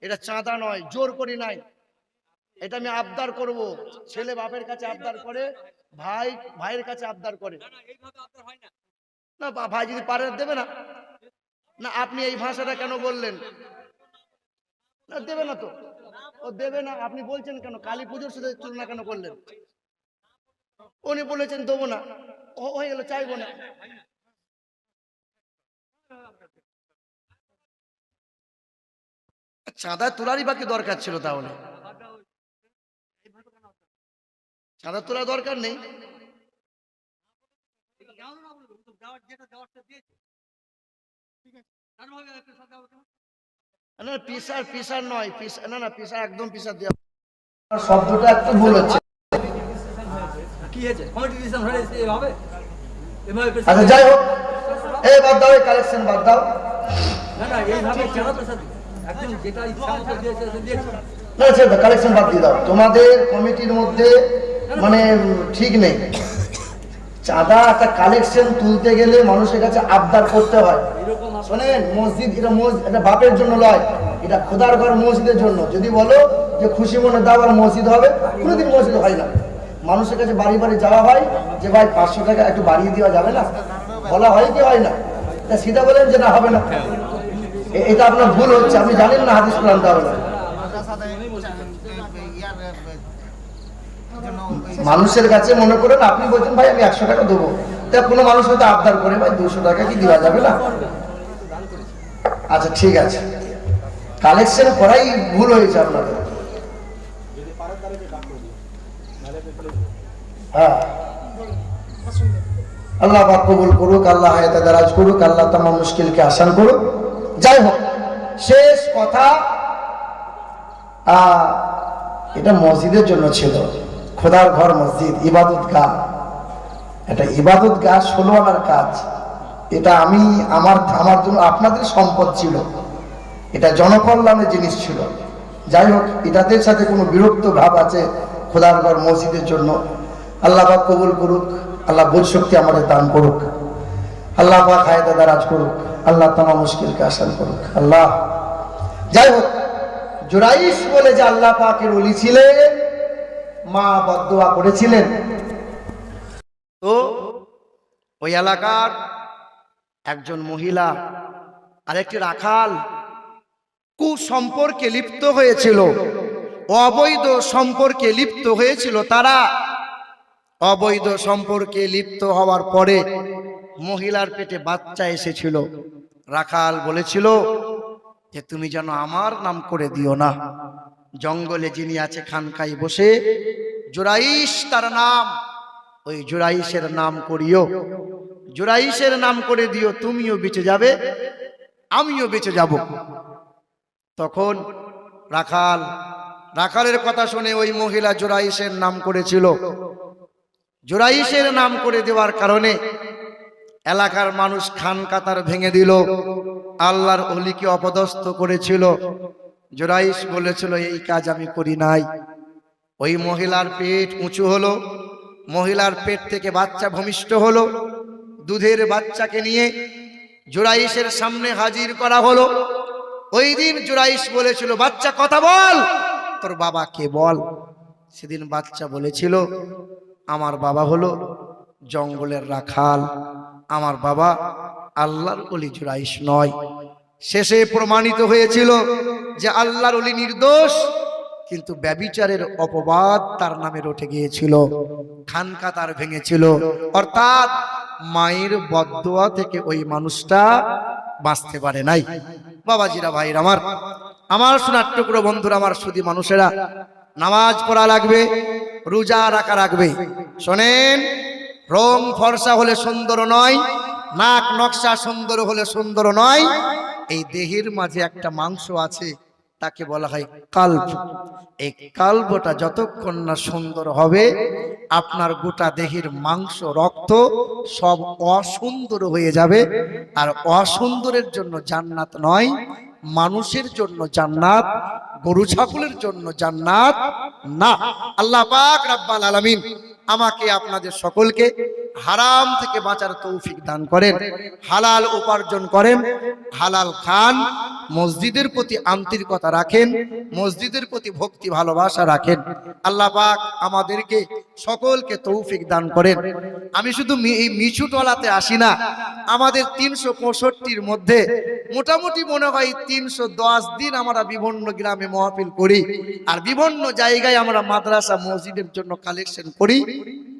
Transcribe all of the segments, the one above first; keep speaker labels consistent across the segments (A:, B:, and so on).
A: এটা চাঁদা নয় জোর করি নাই। এটা আমি আবদার করব। ছেলে বাপের কাছে আবদার করে ভাই ভাইয়ের কাছে আবদার করে। না ভাই যদি পারে দেবে না। না আপনি এই ভাষাটা কেন বললেন? না দেবে না তো। ও দেবে না আপনি বলছেন কেন? কালী পুজোর সাথে তুলনা কেন করলেন? উনি বলেছেন দেবো না। ও হয়ে গেল চাইব না। চাঁদা তোলারই বাকি দরকার ছিল তাহলে। চাঁদা তোলার দরকার নেই। না পিসার পিসার নয় পিসার না না পিসার একদম পিসার দেওয়া শব্দটা একটু ভুল হচ্ছে।
B: কি হয়েছে? কমিটি হলে এভাবে
A: আচ্ছা যাই হোক। এই বাদ দাও এই কালেকশন বাদ দাও।
B: না না এইভাবে কেন পেশা দিবে?
A: কালেকশন বাদ দিয়ে দাও। তোমাদের কমিটির মধ্যে মানে ঠিক নেই। চাঁদা একটা কালেকশন তুলতে গেলে মানুষের কাছে আবদার করতে হয়। শোনেন মসজিদ এটা মসজিদ এটা বাপের জন্য নয় এটা খোদার ঘর মসজিদের জন্য। যদি বলো যে খুশি মনে দাও আর মসজিদ হবে কোনোদিন মসজিদ হয় না। মানুষের কাছে বাড়ি বাড়ি যাওয়া হয় যে ভাই পাঁচশো টাকা একটু বাড়িয়ে দেওয়া যাবে না? বলা হয় কি হয় না? তা সিধা বলেন যে না হবে না। এটা আপনার ভুল হচ্ছে, আপনি জানেন না হাদিস কোরআন তাহলে। মানুষের কাছে মনে করেন, আপনি বলছেন, ভাই, আমি একশো টাকা দেবো। তা কোনো মানুষ হয়তো আবদার করে, ভাই, দুশো টাকা কি দেওয়া যাবে না? আচ্ছা ঠিক আছে। কালেকশন করাই ভুল হয়েছে আপনাদের। হ্যাঁ। আল্লাহ পাক কবুল করুক, আল্লাহ হায়াতে দারাজ করুক, আল্লাহ তোমার মুশকিলকে আসান করুক। যাই হোক, শেষ কথা এটা মসজিদের জন্য ছিল। খোদার ঘর মসজিদ, ইবাদত গাহ এটা ইবাদত গাহ ষোলো আনার কাজ। এটা আমি, আমার আমার জন্য আপনাদের সম্পদ ছিল। এটা জনকল্যাণের জিনিস ছিল। যাই হোক, এটাদের সাথে কোনো বিরক্ত ভাব আছে খোদার ঘর মসজিদের জন্য। আল্লাহ কবুল করুক, আল্লাহ বোধ শক্তি আমাদের দান করুক। আল্লাহ পাক হায়দা দারাজ করুক, আল্লাহ তোমার মুশকিলকে আসান করুক। আল্লাহ। যাই হোক, জোরাইশ বলে যে আল্লাহ পাকের অলি ছিলেন, মা বদোয়া করেছিলেন। তো ওই এলাকার একজন মহিলা, আরেকটি রাখাল, কুসম্পর্কে লিপ্ত হয়েছিল, অবৈধ সম্পর্কে লিপ্ত হয়েছিল তারা অবৈধ সম্পর্কে লিপ্ত হওয়ার পরে মহিলার পেটে বাচ্চা এসেছিল। রাখাল বলেছিল যে, তুমি যেন আমার নাম করে দিও না। জঙ্গলে যিনি আছে খানকাই বসে জোরাইশ তার নাম, ওই জোরাইশের নাম করিও। জোরাইশের নাম করে দিও, তুমিও বেঁচে যাবে, আমিও বেঁচে যাব। তখন রাখাল, রাখালের কথা শুনে ওই মহিলা জোরাইশের নাম করেছিল। জোরাইশের নাম করে দেওয়ার কারণে এলাকার মানুষ খান কাতার ভেঙে দিল, আল্লাহর অলিকে অপদস্থ করেছিল। জোরাইশ বলেছিল, এই কাজ আমি করি নাই। ওই মহিলার পেট উঁচু হলো, মহিলার পেট থেকে বাচ্চা ভূমিষ্ঠ হলো, দুধের বাচ্চাকে নিয়ে জোরাইশের সামনে হাজির করা হলো। ওই দিন জোরাইশ বলেছিল, বাচ্চা কথা বল, তোর বাবা কে বল? সেদিন বাচ্চা বলেছিল আমার বাবা হলো জঙ্গলের রাখাল। আমার বাবা আল্লাহর অলি জুরাইশ নয়। শেষে প্রমাণিত হয়েছিল যে আল্লাহর অলি নির্দোষ, কিন্তু ব্যবিচারের অপবাদ তার নামে রটে গিয়েছিল, খানকা তার ভেঙেছিল। অর্থাৎ মায়ের বদোয়া থেকে ওই মানুষটা বাঁচতে পারে নাই। বাবাজিরা ভাইর আমার আমার সোনার টুকরো বন্ধুরা, আমার সুদী মানুষেরা, নামাজ পড়া লাগবে রোজা রাখা রাখবে। শোনেন রং ফর্সা হলে সুন্দর নয়, নাক নকশা সুন্দর হলে সুন্দর নয়। এই দেহের মাঝে একটা মাংস আছে, তাকে বলা হয় কাল্প। এই কাল্পটা যতক্ষণ না সুন্দর হবে, আপনার গোটা দেহের মাংস, রক্ত সব অসুন্দর হয়ে যাবে। আর অসুন্দরের জন্য জান্নাত নয়, মানুষের জন্য জান্নাত গরু ছাগলের জন্য জান্নাত? না। আল্লাহ পাক রাব্বাল আলামিন আমাকে আপনাদের সকলকে হারাম থেকে বাঁচার তৌফিক দান করেন, হালাল উপার্জন করেন, হালাল খান, মসজিদের প্রতি আন্তরিকতা রাখেন, মসজিদের প্রতি ভক্তি ভালোবাসা রাখেন। আল্লাহ পাক আমাদেরকে সকলকে তৌফিক দান করেন। আমি শুধু এই মিছু টলাতে আসি না, আমাদের তিনশো পঁয়ষট্টির মধ্যে মোটামুটি মনে হয় তিনশো দশ দিন আমরা বিভিন্ন গ্রামে মহাপিল করি, আর বিভিন্ন জায়গায় আমরা মাদ্রাসা, মসজিদের জন্য কালেকশন করি।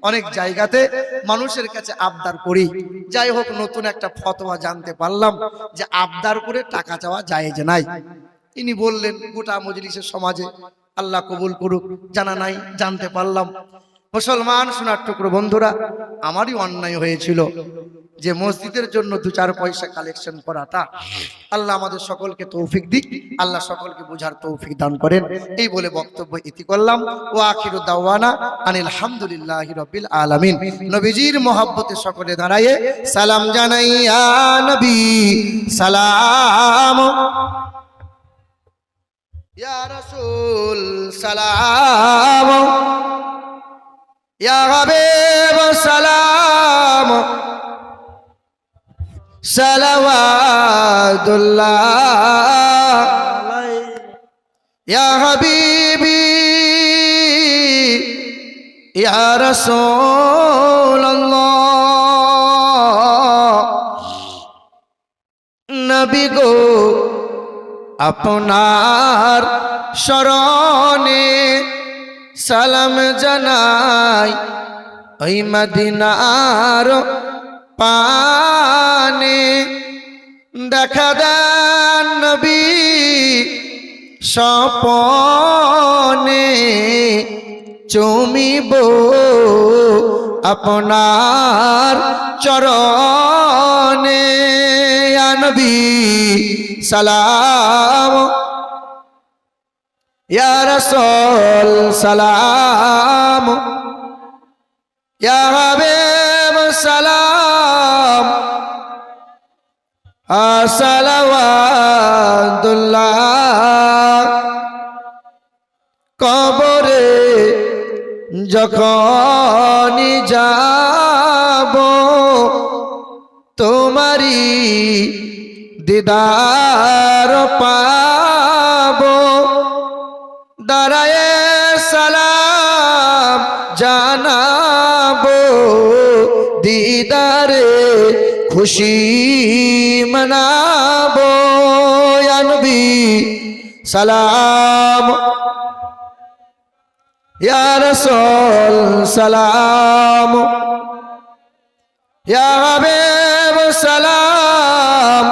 A: অনেক জায়গাতে মানুষের কাছে আবদার করি। যাই হোক, নতুন একটা ফতোয়া জানতে পারলাম যে আবদার করে টাকা চাওয়া যায় যে নাই। ইনি বললেন, গোটা মজলিসের সমাজে আল্লাহ কবুল করুক, জানা নাই, জানতে পারলাম। মুসলমান সোনার টুকরো, বন্ধুরা, আমারই অন্যায় হয়েছিল যে মসজিদের জন্য দু চার পয়সা কালেকশন করাটা। আল্লাহ আমাদের সকলকে তৌফিক দিক, আল্লাহ সকলকে বুঝার তৌফিক দান করেন। এই বলে বক্তব্য ইতি করলাম। ও আখিরু দাওয়ানা আনিল হামদুলিল্লাহ রবিল আলামিন। নবীজির মহাব্বতে সকলে দাঁড়ায়ে সালাম জানাইয়া নবী, সালাম। ইয়া রাসূল, সালাম। নবী গো আপনার শরণে সালাম জানাই ওই মদিনার পানে। দেখা দেন নবী স্বপনে চুমিব আপনার চরণে। আনবী সালাম ইয়া রাসূল সালাম। ইয়া হাবিব সালাম। আসসালামুল্লাহ কবরে যখন যাব তোমারি দিদার পাব দাঁড়ায় সালাম জানাব দিদারে খুশি মনাবো আনবি সালাম। ইয়া রাসূল সালাম। হাবিব সালাম।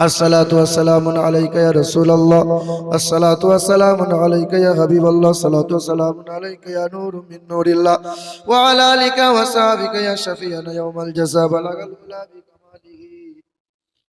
A: الصلاة والسلام عليك يا رسول الله. الصلاة والسلام عليك يا حبيب الله. الصلاة والسلام عليك يا نور من نور الله. وعلى آلك وصحبك يا شفيعنا يوم الجزاء. بلغ الأولى